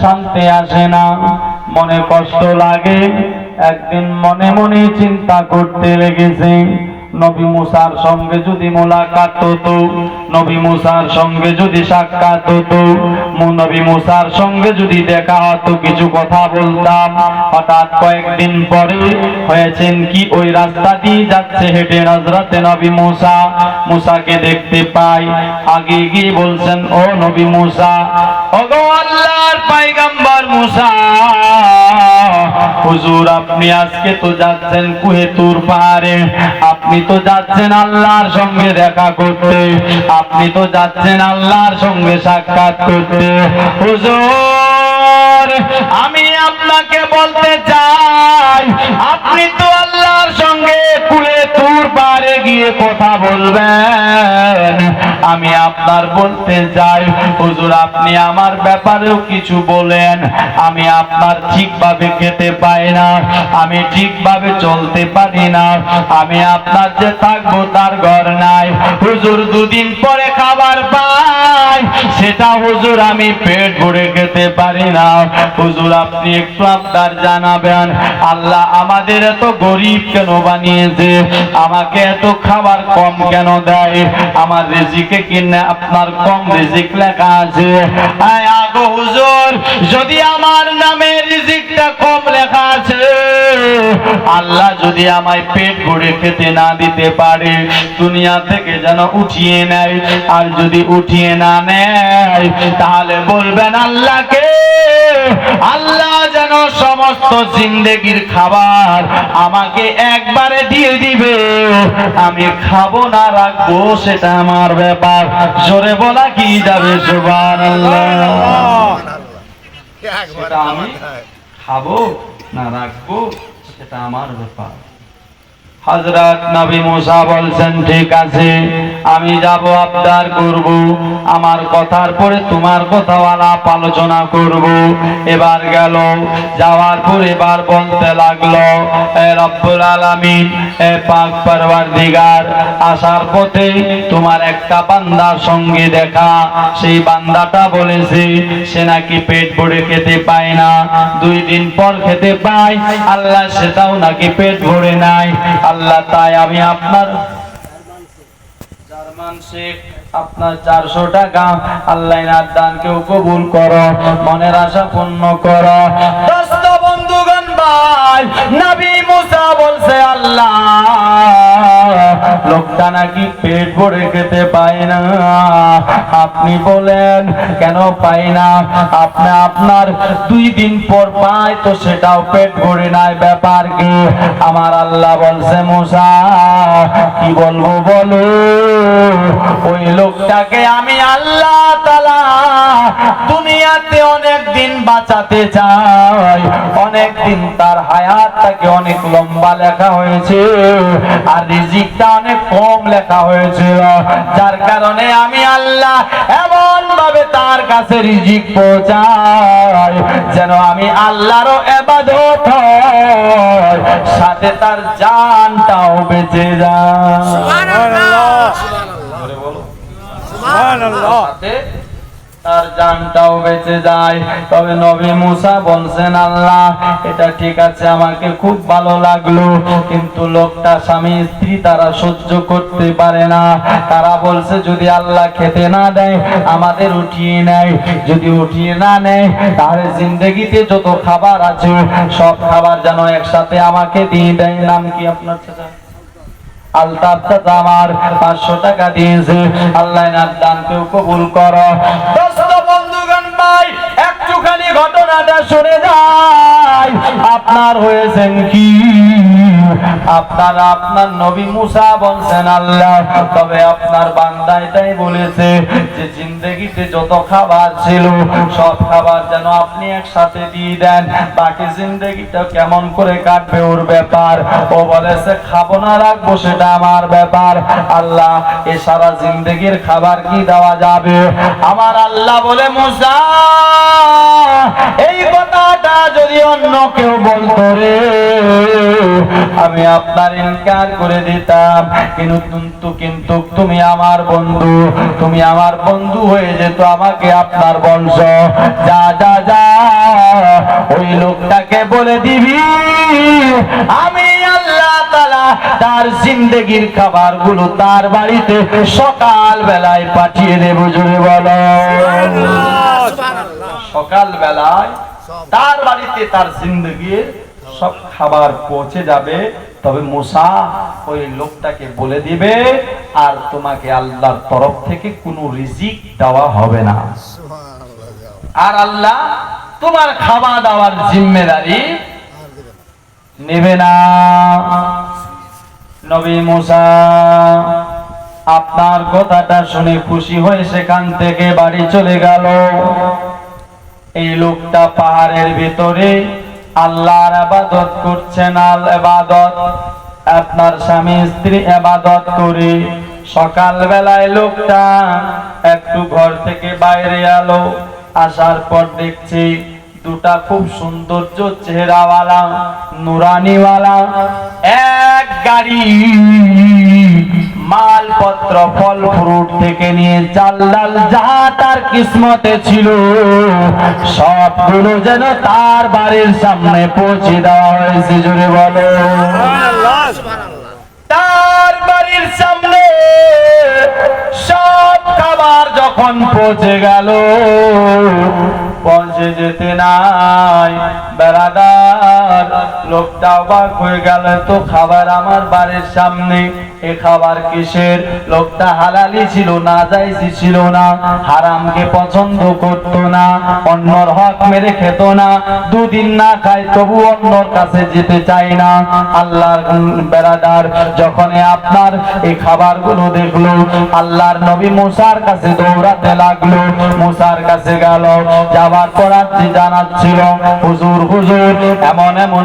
শান্তি আসে না। মনে কষ্ট লাগে। একদিন মনে মনে চিন্তা করতে লেগেছে। নবী মুসার সঙ্গে যদি মোলাকাত হতো, নবী মুসার সঙ্গে যদি সাক্ষাৎ হতো নবী মুসার সঙ্গে যদি দেখা হতো, কিছু কথা বলতাম। হঠাৎ কয়েকদিন পরে হয়েছেন কি? ওই রাস্তা দিয়ে যাচ্ছে হেঁটে নজরাতে নবী মুসা। মুসাকে দেখতে পাই। আগে গিয়ে বলছেন, ও নবী মুসা আপনি আজকে তো যাচ্ছেন কুহেতুর পাহাড়ে। আপনি তো যাচ্ছেন আল্লাহর সঙ্গে দেখা করতে। আপনি তো যাচ্ছেন আল্লাহর সঙ্গে সাক্ষাৎ করতে। হুজুর, আমি আপনাকে বলতে চাই, আপনি তো আল্লাহর সঙ্গে কুলে তুর পারে গিয়ে কথা বলবেন। আমি আপনার বলতে চাই, হুজুর, আপনি আমার ব্যাপারেও কিছু বলেন। আমি আপনার ঠিকভাবে খেতে পাই না, আমি ঠিকভাবে চলতে পারি না। আমি আপনার যে থাকব তার ঘর নাই। হুজুর, দুদিন পরে খাবার পাই, সেটা হুজুর, আমি পেট ভরে খেতে পারি না। হুজুর, আপনি একটু আপনার জানাবেন, আল্লাহ আমাদের এত গরিব কেন বানিয়েছে? আমাকে এত খাবার কম কেন দেয়? আমার রেজিকে কিনে আপনার কম রিজিক লেখা আছে। হুজুর, যদি আমার নামে রিজিকটা কম লেখা আছে, আল্লাহ যদি আমায় পেট ভরে খেতে না দিতে পারে, দুনিয়া থেকে যেন উঠিয়ে নেয়। আর যদি উঠিয়ে না নেয়, তাহলে বলবেন আল্লাহকে, আল্লাহ সমস্ত জিন্দেগির খাবার আমাকে একবারে দিয়ে দিবে। আমি খাব না, রাখব, সেটা আমার ব্যাপার। জোরে বলা কি যাবে সুবান সেটা আমি খাব না, রাখব, সেটা আমার ব্যাপার। হজরত নবী মুসা বলছেন, ঠিক আছে, আমি যাব, আবদার করব। আমার কথার পরে তোমার কথা আলাপ আলোচনা করব। এবার গেল, যাওয়ার পর এবার বলতে লাগল, এ রব্বুল আলামিন, এ পাক পরওয়ারদিগার, আসার পথে তোমার একটা বান্দার সঙ্গে দেখা। সেই বান্দাটা বলেছে, সে নাকি পেট ভরে খেতে পায় না। দুই দিন পর খেতে পায়, আল্লাহ সেটাও নাকি পেট ভরে নাই। আল্লাহ, তাই আমি আপনার আপনার চারশো টাকা আল্লাহ দান কেউ কবুল করো, মনের আশা পূর্ণ করো। বন্ধুগণ ভাই, নবী মুসা বলছে আল্লাহ নাকি পেট ভরে খেতে পায় না? আপনি বলেন, কেন পাই না? আপনি আপনার দুই দিন পর পায় তো সেটাও পেট ভরে নাই, ব্যাপার কি? আমার আল্লাহ বলছে, মুসা, কি বলব বলো? ওই লোকটাকে আমি আল্লাহ তালা দুনিয়াতে দিন বাঁচাতে চাই। অনেক দিন তার হায়াতটাকে অনেক লম্বা লেখা হয়েছে আর রিজিকটা অনেক কম লেখা হয়েছিল যার কারণে আমি আল্লাহ এমন ভাবে তার কাছে রিজিক পৌঁছাই যেন আমি আল্লাহরও এবাদত হয় সাথে তার জানটাও বেঁচে যায়। সুবহানাল্লাহ। সুবহানাল্লাহ। সাথে তার জানটাও বেঁচে যায়। তবে নবী মুসা বলছেন, আল্লাহ, এটা ঠিক আছে, আমাকে খুব ভালো লাগল। কিন্তু লোকটা স্বামী, স্ত্রী তারা সহ্য করতে পারে না। তারা বলছে, যদি আল্লাহ খেতে না দেয়, আমাদের উঠিয়ে নেয়। যদি উঠিয়ে না নেয়, তাহলে জিন্দগিতে যত খাবার আছে, সব খাবার যেন একসাথে আমাকে দিয়ে দেয়। নাম কি আপনার চাচা? আলতাফ আমার পাঁচশো টাকা দিয়েছে। আল্লাহ এনার দানকেও কবুল করো। ঘটনাটা শুনে যাই। আপনার হয়েছেন কি? আপনার আপনার নবী মুসা বলছেন আল্লাহ, তবে আপনার বান্দা এটাই বলেছে যে জিন্দগিতে যত খাবার ছিল, সব খাবার যেন আপনি একসাথে দিয়ে দেন। বাকি জিন্দগিটা কেমন করে কাটবে ওর ব্যাপার? ও বলেছে, খাব না, রাখব, সেটা আমার ব্যাপার। আল্লাহ, এ সারা জিন্দগির খাবার কি দেওয়া যাবে? আমার আল্লাহ বলে, মুসা, এই কথাটা যদি অন্য কেউ বলতো রে আমি আপনার ইনকার করে দিতাম। কিন্তু কিন্তু তুমি আমার বন্ধু। তুমি আমার বন্ধু হয়ে যেত আমাকে আপনার বংশ। যা যা যা ওই লোকটাকে বলে দিবি আমি আল্লাহ তাআলা তার জিন্দেগির খাবারগুলো তার বাড়িতে সকাল বেলায় পাঠিয়ে দেব জোরে বলো। সকাল বেলায় তার বাড়িতে তার জিন্দগির সব খাবার পৌঁছে যাবে তবে মুসা ওই লোকটাকে বলে দিবে আর তোমাকে আল্লাহর তরফ থেকে কোনো রিজিক দেওয়া হবে না। আর আল্লাহ তোমার খাওয়া দাওয়ার জিম্মেদারি নেবে না। নবী মুসা আপনার কথাটা শুনে খুশি হয়ে সেখান থেকে বাড়ি চলে গেল। এই লোকটা পাহাড়ের ভিতরে আল্লাহর আবাদত করছেন, আল আবাদত। আপনার স্বামী স্ত্রী আবাদত করে সকাল বেলায় লোকটা একটু ঘর থেকে বাইরে আলো আসার পর দেখছি দুটা খুব সৌন্দর্য চেহারাওয়ালা, নুরানিওয়ালা, এক গাড়ি। মালপত্র ফল ফ্রুট থেকে নিয়ে চাল ডাল যা তার কিসমতে ছিল সবগুলো যেন তার বাড়ির সামনে পৌঁছে দেওয়া হয়েছে জুড়ে বলো তার বাড়ির সামনে সব খাবার যখন পৌঁছে গেল পৌঁছে যেতে নাই বেড়াদার লোকটা অবাক হয়ে গেল তো খাবার আমার বাড়ির সামনে। এ খাবার কিসের? লোকটা হালালি ছিল না যাইছি ছিল না, হারামকে পছন্দ করতো না, অন্যর হক মেরে খেত না, দুদিন না খায় তবু অন্যর কাছে যেতে চাই না। আল্লাহর বেড়াদার যখন আপনার এই খাবারগুলো দেখল, আল্লাহর নবী মুসার কাছে দৌড়াতে লাগল। মুসার কাছে গেল যাবার পর জানাচ্ছিল, হুজুর হুজুর, এমন এমন